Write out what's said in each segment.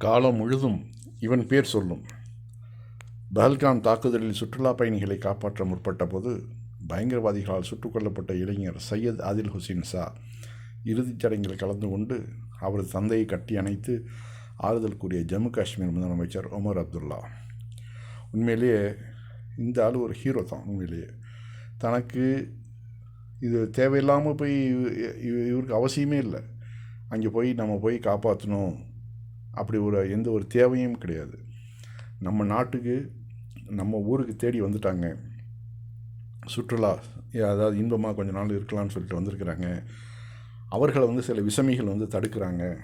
காலம் முழுதும் இவன் பேர் சொல்லும். பஹல்காம் தாக்குதலில் சுற்றுலா பயணிகளை காப்பாற்ற முற்பட்ட போது பயங்கரவாதிகளால் சுட்டுக் கொல்லப்பட்ட இளைஞர் சையத் ஆதில் ஹுசேன் ஷா இறுதிச் சடங்கில் கலந்து கொண்டு அவரது தந்தையை கட்டி அணைத்து ஆறுதல் கூறிய ஜம்மு காஷ்மீர் முதலமைச்சர் ஒமர் அப்துல்லா. உண்மையிலேயே இந்த ஆள் ஒரு ஹீரோ தான் உண்மையிலேயே. தனக்கு இது தேவையில்லாமல் போய் இவ- இவருக்கு அவசியமே இல்லை. அங்கே போய் நம்ம போய் காப்பாற்றணும் அப்படி ஒரு எந்த ஒரு தேவையும் கிடையாது. நம்ம நாட்டுக்கு நம்ம ஊருக்கு தேடி வந்துட்டாங்க. சுற்றுலா ஏ, அதாவது இன்பமாக கொஞ்ச நாள் இருக்கலாம்னு சொல்லிட்டு வந்திருக்கிறாங்க. அவர்களை வந்து சில விசமிகள் வந்து தடுக்கிறாங்க.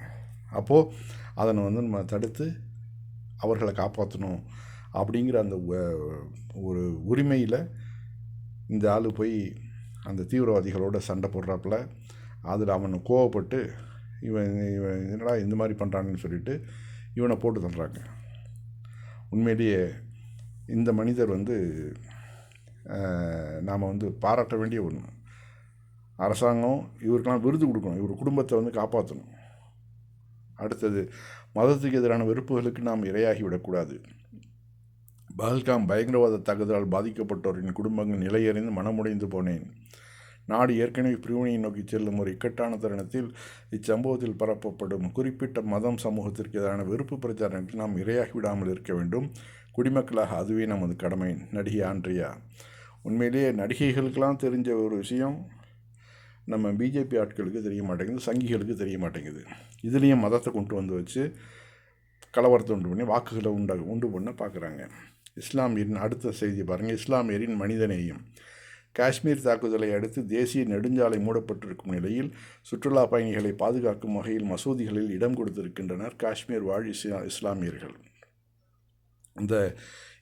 அப்போது அதனை வந்து நம்ம தடுத்து அவர்களை காப்பாற்றணும் அப்படிங்கிற அந்த ஒரு உரிமையில் இந்த ஆள் போய் அந்த தீவிரவாதிகளோட சண்டை போடுறாப்புல. அதில் அவனை கோவப்பட்டு இவன் இவன் என்னடா இந்த மாதிரி பண்ணுறாங்கன்னு சொல்லிட்டு இவனை போட்டு தள்ளுறாங்க. உண்மையிலேயே இந்த மனிதர் வந்து நாம் வந்து பாராட்ட வேண்டிய ஒன்று அரசாங்கம் இவருக்கெல்லாம் விருது கொடுக்கணும். இவர் குடும்பத்தை வந்து காப்பாற்றணும் அடுத்தது மதத்துக்கு எதிரான வெறுப்புகளுக்கு நாம் இரையாகி விடக்கூடாது. பகல்காம் பயங்கரவாத தாக்குதலால் பாதிக்கப்பட்டோரின் குடும்பங்கள் நிலையறிந்து மனமுடைந்து போனேன். நாடு ஏற்கனவே பிரிவினையை நோக்கி செல்லும் ஒரு இக்கட்டான தருணத்தில் இச்சம்பவத்தில் பரப்பப்படும் குறிப்பிட்ட மதம் சமூகத்திற்கு எதிரான வெறுப்பு பிரச்சாரங்களுக்கு நாம் இரையாகி விடாமல் இருக்க வேண்டும். குடிமக்களாக அதுவே நமது கடமை. நடிகை ஆண்ட்ரியா. உண்மையிலேயே நடிகைகளுக்கெல்லாம் தெரிஞ்ச ஒரு விஷயம் நம்ம பிஜேபி ஆட்களுக்கு தெரிய மாட்டேங்குது சங்கிகளுக்கு தெரிய மாட்டேங்குது. இதுலேயும் மதத்தை கொண்டு வந்து வச்சு கலவரத்தை உண்டு பண்ணி வாக்குகளை உண்டா உண்டு பண்ண பார்க்குறாங்க. இஸ்லாமியரின் அடுத்த செய்தி பாருங்கள் இஸ்லாமியரின் மனிதநேயம். காஷ்மீர் தாக்குதலை அடுத்து தேசிய நெடுஞ்சாலை மூடப்பட்டிருக்கும் நிலையில் சுற்றுலா பயணிகளை பாதுகாக்கும் வகையில் மசூதிகளில் இடம் கொடுத்திருக்கின்றனர் காஷ்மீர் வாழ் இஸ்லா இஸ்லாமியர்கள். இந்த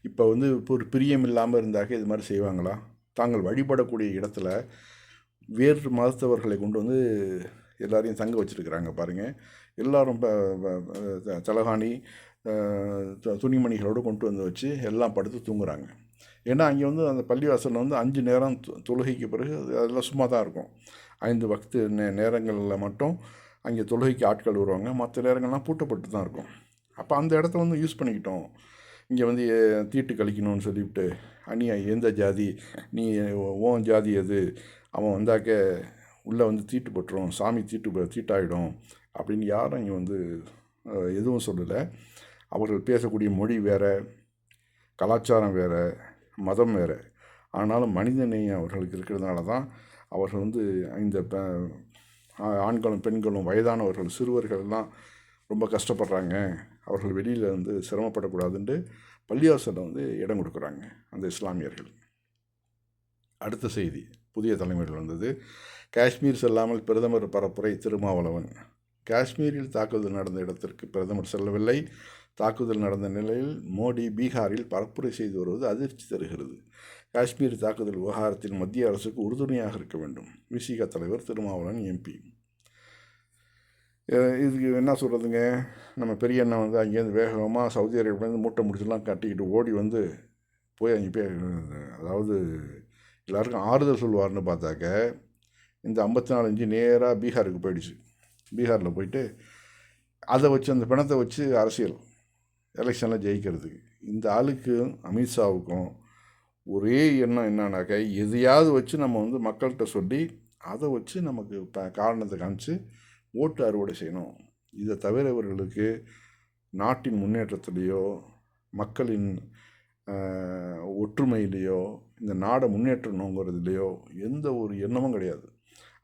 இப்போ வந்து இப்போ ஒரு பிரியம் இல்லாமல் இருந்தாக்க இது மாதிரி செய்வாங்களா? தாங்கள் வழிபடக்கூடிய இடத்துல வேறு மதத்தவர்களை கொண்டு வந்து எல்லாரையும் தங்க வச்சுருக்கிறாங்க பாருங்கள் எல்லோரும் ப- தலகாணி துணிமணிகளோடு கொண்டு வந்து வச்சு எல்லாம் படுத்து தூங்குறாங்க. ஏன்னா அங்கே வந்து அந்த பள்ளிவாசலில் வந்து அஞ்சு நேரம் தொழுகைக்கு பிறகு அது- அதெல்லாம் சும்மா தான் இருக்கும். ஐந்து வக்து நே நேரங்களில் மட்டும் அங்கே தொழுகைக்கு ஆட்கள் வருவாங்க. மற்ற நேரங்கள்லாம் பூட்டப்பட்டு தான் இருக்கும். அப்போ அந்த இடத்த வந்து யூஸ் பண்ணிக்கிட்டோம். இங்கே வந்து தீட்டு கழிக்கணும்னு சொல்லிவிட்டு அநியா எந்த ஜாதி? நீ ஓன் ஜாதி எது? அவன் வந்தாக்க உள்ளே வந்து தீட்டு பட்டுரும். சாமி தீட்டு தீட்டாயிடும். அப்படின்னு யாரும் இங்கே வந்து எதுவும் சொல்லலை. அவர்கள் பேசக்கூடிய மொழி வேறு கலாச்சாரம் வேறு மதம் வேறு. ஆனாலும் மனிதநேயம் அவர்களுக்கு இருக்கிறதுனால தான் அவர்கள் வந்து இந்த ப- ஆண்களும் பெண்களும் வயதானவர்கள் சிறுவர்கள்லாம் ரொம்ப கஷ்டப்படுறாங்க. அவர்கள் வெளியில் வந்து சிரமப்படக்கூடாதுன்ட்டு பள்ளிவாசலில் வந்து இடம் கொடுக்குறாங்க அந்த இஸ்லாமியர்கள். அடுத்த செய்தி புதிய தலைமுறையில் வந்தது. காஷ்மீர் செல்லாமல் பிரதமர் பரப்புரை திருமாவளவன். காஷ்மீரில் தாக்குதல் நடந்த இடத்திற்கு பிரதமர் செல்லவில்லை. தாக்குதல் நடந்த நிலையில் மோடி பீகாரில் பரப்புரை செய்து வருவது அதிர்ச்சி தருகிறது. காஷ்மீர் தாக்குதல் விவகாரத்தில் மத்திய அரசுக்கு உறுதுணையாக இருக்க வேண்டும். விசிக தலைவர் திருமாவளவன் எம்பி. இதுக்கு என்ன சொல்கிறதுங்க நம்ம பெரிய அண்ணன் வந்து அங்கேருந்து வேகமாக சவுதி அரேபியாலேருந்து மூட்டை முடிச்செல்லாம் கட்டிக்கிட்டு ஓடி வந்து போய் அங்கே போய் அதாவது எல்லாருக்கும் ஆறுதல் சொல்லுவார்னு பார்த்தாக்க இந்த ஐம்பத்தி நாலு இஞ்சி நேராக பீகாருக்கு போயிடுச்சு. பீகாரில் போயிட்டு அதை வச்சு அந்த பிணத்தை வச்சு அரசியல். எலெக்ஷனில் ஜெயிக்கிறதுக்கு. இந்த ஆளுக்கும் அமித்ஷாவுக்கும் ஒரே எண்ணம் என்னன்னாக்கா எதையாவது வச்சு நம்ம வந்து மக்கள்கிட்ட சொல்லி அதை வச்சு நமக்கு ப காரணத்தை காமிச்சு ஓட்டு அறுவடை செய்யணும். இதை தவிர இவர்களுக்கு நாட்டின் முன்னேற்றத்திலேயோ மக்களின் ஒற்றுமையிலேயோ இந்த நாடை முன்னேற்றணுங்கிறதுலையோ எந்த ஒரு எண்ணமும் கிடையாது.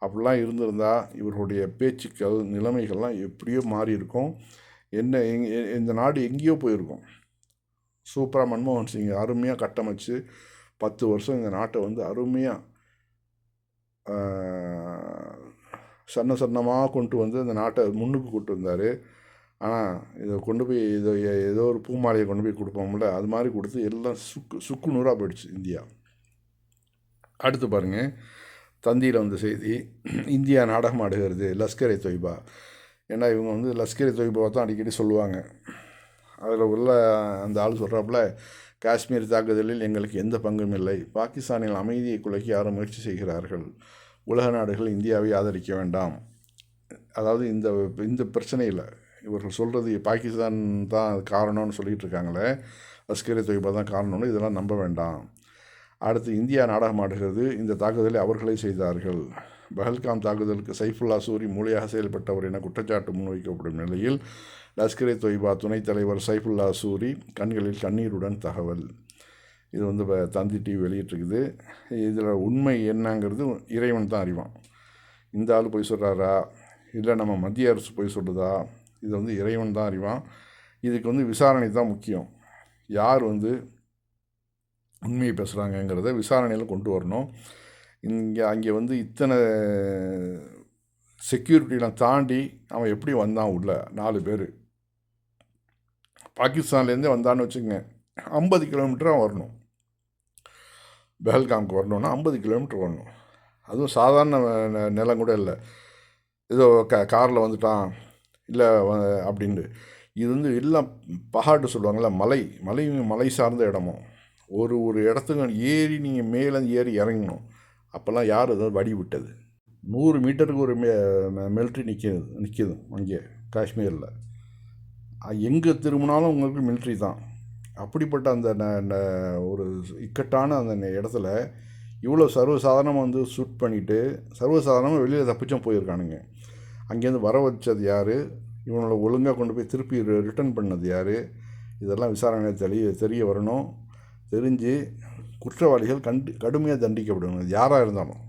அப்படிலாம் இருந்திருந்தால் இவர்களுடைய பேச்சுக்கள் நிலைமைகள்லாம் எப்படியோ மாறி இருக்கும் என்ன எங் இந்த நாடு எங்கேயோ போயிருக்கும். சூப்பராக மன்மோகன் சிங் அருமையாக கட்டமைச்சு பத்து வருஷம் இந்த நாட்டை வந்து அருமையாக சன்ன சன்னமாக கொண்டு வந்து இந்த நாட்டை முன்னுக்கு கொண்டு வந்தார். ஆனால் இதை கொண்டு போய் இதை ஏதோ ஒரு பூமாலையை கொண்டு போய் கொடுப்போம்ல அது மாதிரி கொடுத்து எல்லாம் சுக்கு சுக்கு நூறாக போயிடுச்சு இந்தியா. அடுத்து பாருங்கள் தந்தியில் வந்த செய்தி இந்தியா நாடகம் ஆடுகிறது லஷ்கர் தொய்பா ஏன்னா இவங்க வந்து லஷ்கரி இ தொய்பாவை தான் அடிக்கடி சொல்லுவாங்க. அதில் உள்ள அந்த ஆள் சொல்கிறாப்புல காஷ்மீர் தாக்குதலில் எங்களுக்கு எந்த பங்கும் இல்லை. பாகிஸ்தானில் அமைதியை குலைக்க யாரும் முயற்சி செய்கிறார்கள். உலக நாடுகள் இந்தியாவை ஆதரிக்க வேண்டாம். அதாவது இந்த இந்த பிரச்சனையில் இவர்கள் சொல்கிறது பாகிஸ்தான் தான் காரணம்னு சொல்லிகிட்டு இருக்காங்களே லஷ்கரி தொய்பா தான் காரணம்னு இதெல்லாம் நம்ப வேண்டாம். அடுத்து இந்தியா நாடகமாடுகிறது. இந்த தாக்குதலை அவர்களே செய்தார்கள். பஹல்காம் தாக்குதலுக்கு சைஃபுல்லா சூரி மூளையாக செயல்பட்டவர் என குற்றச்சாட்டு முன்வைக்கப்படும் நிலையில் லஷ்கரே தொய்பா துணைத் தலைவர் சைஃபுல்லா சூரி கண்களில் கண்ணீருடன் தகவல். இது வந்து இப்போ தந்தி டிவி வெளியிட்டிருக்குது. இதில் உண்மை என்னங்கிறது இறைவன் தான் அறிவான். இந்த ஆள் போய் சொல்கிறாரா இல்லை நம்ம மத்திய அரசு போய் சொல்லுதா? இது வந்து இறைவன் தான் அறிவான். இதுக்கு வந்து விசாரணை தான் முக்கியம். யார் வந்து உண்மையை பேசுகிறாங்கங்கிறத விசாரணையில் கொண்டு வரணும். இங்கே அங்கே வந்து இத்தனை செக்யூரிட்டிலாம் தாண்டி அவன் எப்படி வந்தான் உள்ள? நாலு பேர். பாகிஸ்தான்லேருந்தே வந்தான்னு வச்சுக்கோங்க. ஐம்பது கிலோமீட்டராக வரணும். பெஹல்காம்க்கு வரணுன்னா ஐம்பது கிலோமீட்டர் வரணும். அதுவும் சாதாரண நிலம் கூட இல்லை. ஏதோ க காரில் வந்துட்டான். இல்லை அப்படின்ட்டு. இது வந்து எல்லாம் பஹாட்டு சொல்லுவாங்கள்ல மலை. மலை மலை சார்ந்த இடமும். ஒரு ஒரு இடத்துக்கு ஏறி நீங்கள் மேலே ஏறி இறங்கணும். அப்போல்லாம் யார் ஏதாவது வடி விட்டது? நூறு மீட்டருக்கு ஒரு மெ மிலிட்ரி நிற்கிறது நிற்கிது அங்கே காஷ்மீரில். எங்கே திரும்பினாலும் உங்களுக்கு மிலிட்ரி தான். அப்படிப்பட்ட அந்த ந- ஒரு இக்கட்டான அந்த நெ- இடத்துல இவ்வளோ சர்வசாதாரணமாக வந்து ஷூட் பண்ணிவிட்டு சர்வசாதாரணமாக வெளியில் தப்பிச்சும் போயிருக்கானுங்க. அங்கேருந்து வர வச்சது யார்? இவனோட ஒழுங்காக கொண்டு போய் திருப்பி ரிட்டர்ன் பண்ணது யார்? இதெல்லாம் விசாரணை தெரிய தெரிய வரணும். தெரிஞ்சு குற்றவாளிகள் கண்டு கடுமையாக தண்டிக்கப்படணும். யாராக இருந்தாலும்.